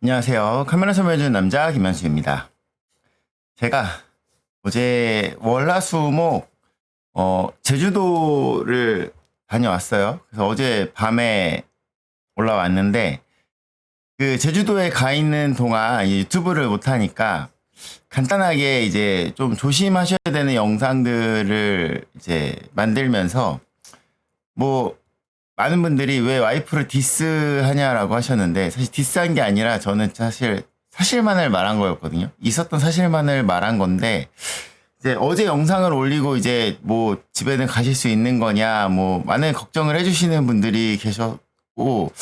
안녕하세요. 카메라 설명해주는 남자 김현수입니다. 제가 어제 월화수목 어, 제주도를 다녀왔어요. 그래서 어제 밤에 올라왔는데 그 제주도에 가 있는 동안 이 유튜브를 못 하니까 간단하게 이제 좀 조심하셔야 되는 영상들을 이제 만들면서 뭐 많은 분들이 왜 와이프를 디스하냐라고 하셨는데 사실 디스한 게 아니라 저는 사실 사실만을 말한 거였거든요. 있었던 사실만을 말한 건데 이제 어제 영상을 올리고 이제 뭐 집에는 가실 수 있는 거냐 뭐 많은 걱정을 해주시는 분들이 계셨고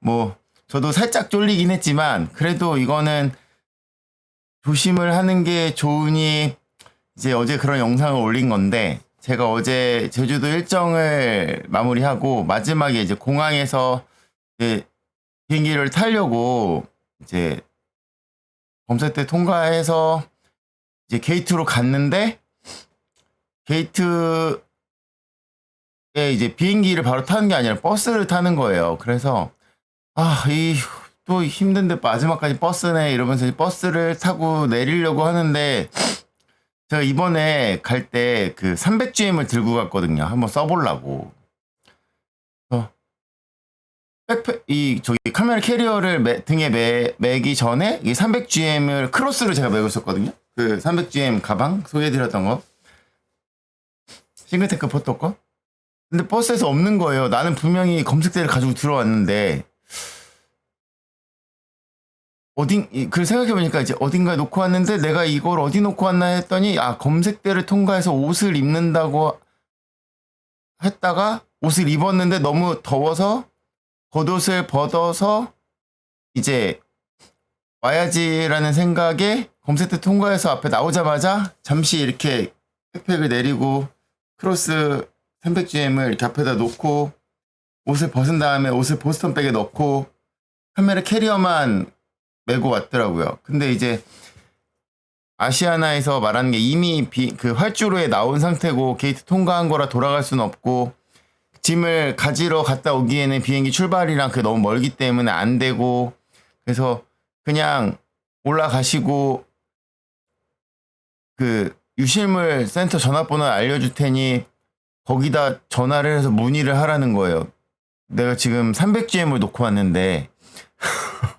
뭐 저도 살짝 쫄리긴 했지만 그래도 이거는 조심을 하는 게 좋으니 이제 어제 그런 영상을 올린 건데 제가 어제 제주도 일정을 마무리하고 마지막에 이제 공항에서 이제 비행기를 타려고 이제 검색대 통과해서 이제 게이트로 갔는데 게이트에 이제 비행기를 바로 타는 게 아니라 버스를 타는 거예요. 그래서 아, 이 또 힘든데 마지막까지 버스네 이러면서 버스를 타고 내리려고 하는데 제가 이번에 갈 때 그 300GM을 들고 갔거든요. 한번 써보려고. 어, 백팩, 이, 저기 카메라 캐리어를 매- 등에 매, 매기 전에 이 300GM을 크로스로 제가 메고 있었거든요. 그 300GM 가방 소개해드렸던 거. 싱글테크 포토 거. 근데 버스에서 없는 거예요. 나는 분명히 검색대를 가지고 들어왔는데, 어딘, 이- 그 생각해 보니까 이제 어딘가에 놓고 왔는데 내가 이걸 어디 놓고 왔나 했더니, 아, 검색대를 통과해서 옷을 입는다고 했다가 옷을 입었는데 너무 더워서 겉옷을 벗어서 이제 와야지라는 생각에 검색대 통과해서 앞에 나오자마자 잠시 이렇게 백팩을 내리고 크로스 300GM을 이렇게 앞에다 놓고 옷을 벗은 다음에 옷을 보스턴백에 넣고 카메라 캐리어만 메고 왔더라고요. 근데 이제 아시아나에서 말하는 게 이미 비, 그 활주로에 나온 상태고 게이트 통과한 거라 돌아갈 수는 없고 짐을 가지러 갔다 오기에는 비행기 출발이랑 그 너무 멀기 때문에 안 되고 그래서 그냥 올라가시고 그 유실물 센터 전화번호 알려줄 테니 거기다 전화를 해서 문의를 하라는 거예요. 내가 지금 300GM을 놓고 왔는데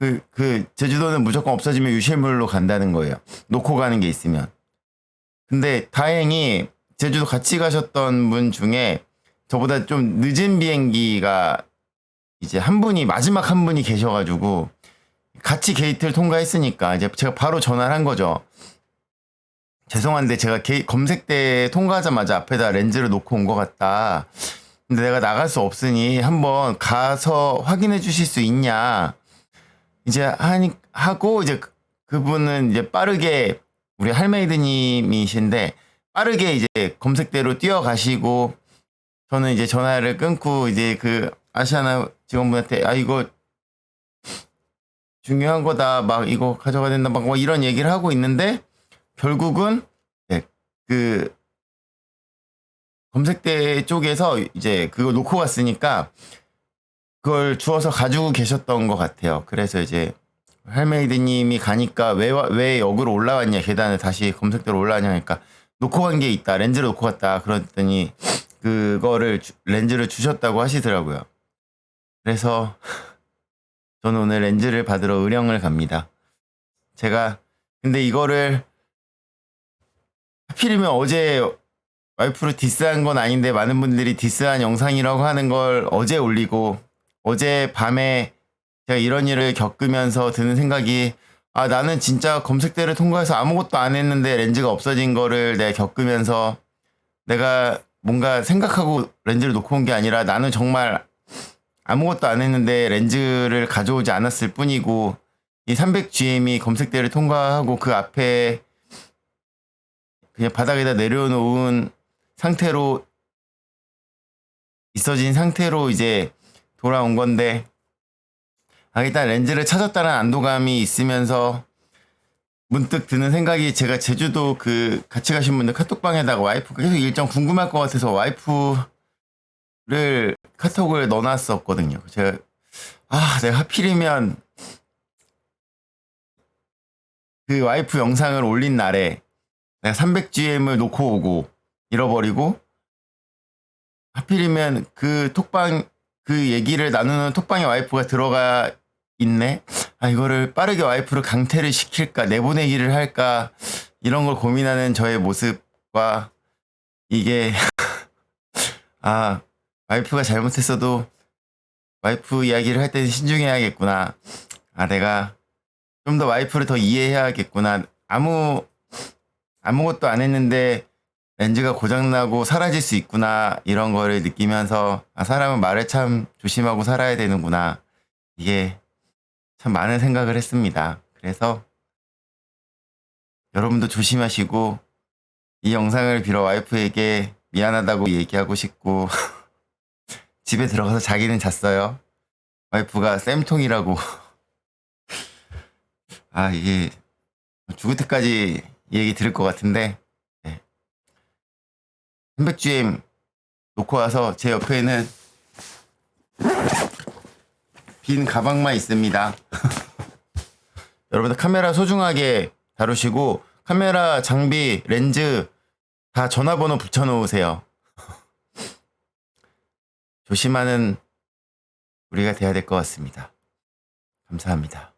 그, 그, 제주도는 무조건 없어지면 유실물로 간다는 거예요. 놓고 가는 게 있으면. 근데 다행히 제주도 같이 가셨던 분 중에 저보다 좀 늦은 비행기가 이제 한 분이, 마지막 한 분이 계셔가지고 같이 게이트를 통과했으니까 이제 제가 바로 전화를 한 거죠. 죄송한데 제가 게, 검색대 통과하자마자 앞에다 렌즈를 놓고 온 것 같다. 근데 내가 나갈 수 없으니 한번 가서 확인해 주실 수 있냐. 이제 하니 하고 이제 그- 그분은 이제 빠르게 우리 할메이드님이신데 빠르게 이제 검색대로 뛰어가시고 저는 이제 전화를 끊고 이제 그 아시아나 직원분한테 아 이거 중요한 거다. 막 이거 가져가야 된다. 막뭐 이런 얘기를 하고 있는데 결국은 네, 그 검색대 쪽에서 이제 그거 놓고 갔으니까 그걸 주워서 가지고 계셨던 것 같아요. 그래서 이제 할메이드님이 가니까 왜, 와- 왜 역으로 올라왔냐 계단을 다시 검색대로 올라왔냐 하니까 놓고 간 게 있다 렌즈를 놓고 갔다 그랬더니 그거를 주- 렌즈를 주셨다고 하시더라고요. 그래서 저는 오늘 렌즈를 받으러 의령을 갑니다. 제가 근데 이거를 하필이면 어제 와이프를 디스한 건 아닌데 많은 분들이 디스한 영상이라고 하는 걸 어제 올리고 어제 밤에 제가 이런 일을 겪으면서 드는 생각이 아 나는 진짜 검색대를 통과해서 아무것도 안 했는데 렌즈가 없어진 거를 내가 겪으면서 내가 뭔가 생각하고 렌즈를 놓고 온 게 아니라 나는 정말 아무것도 안 했는데 렌즈를 가져오지 않았을 뿐이고 이 300GM이 검색대를 통과하고 그 앞에 그냥 바닥에다 내려놓은 상태로 있어진 상태로 이제 돌아온 건데 아 일단 렌즈를 찾았다는 안도감이 있으면서 문득 드는 생각이 제가 제주도 그 같이 가신 분들 카톡방에다가 와이프 계속 일정 궁금할 것 같아서 와이프를 카톡을 넣어놨었거든요. 제가 아 내가 하필이면 그 와이프 영상을 올린 날에 내가 300GM을 놓고 오고 잃어버리고 하필이면 그 톡방 그 얘기를 나누는 톡방에 와이프가 들어가 있네. 아 이거를 빠르게 와이프를 강퇴를 시킬까 내보내기를 할까 이런 걸 고민하는 저의 모습과 이게 아 와이프가 잘못했어도 와이프 이야기를 할 때는 신중해야겠구나. 아 내가 좀 더 와이프를 더 이해해야겠구나. 아무 아무것도 안 했는데 렌즈가 고장나고 사라질 수 있구나 이런 거를 느끼면서 아 사람은 말을 참 조심하고 살아야 되는구나 이게 참 많은 생각을 했습니다. 그래서 여러분도 조심하시고 이 영상을 빌어 와이프에게 미안하다고 얘기하고 싶고 집에 들어가서 자기는 잤어요. 와이프가 쌤통이라고 아 이게 죽을 때까지 이 얘기 들을 것 같은데 300GM 놓고 와서 제 옆에는 빈 가방만 있습니다. 여러분들 카메라 소중하게 다루시고 카메라 장비 렌즈 다 전화번호 붙여놓으세요. 조심하는 우리가 돼야 될 것 같습니다. 감사합니다.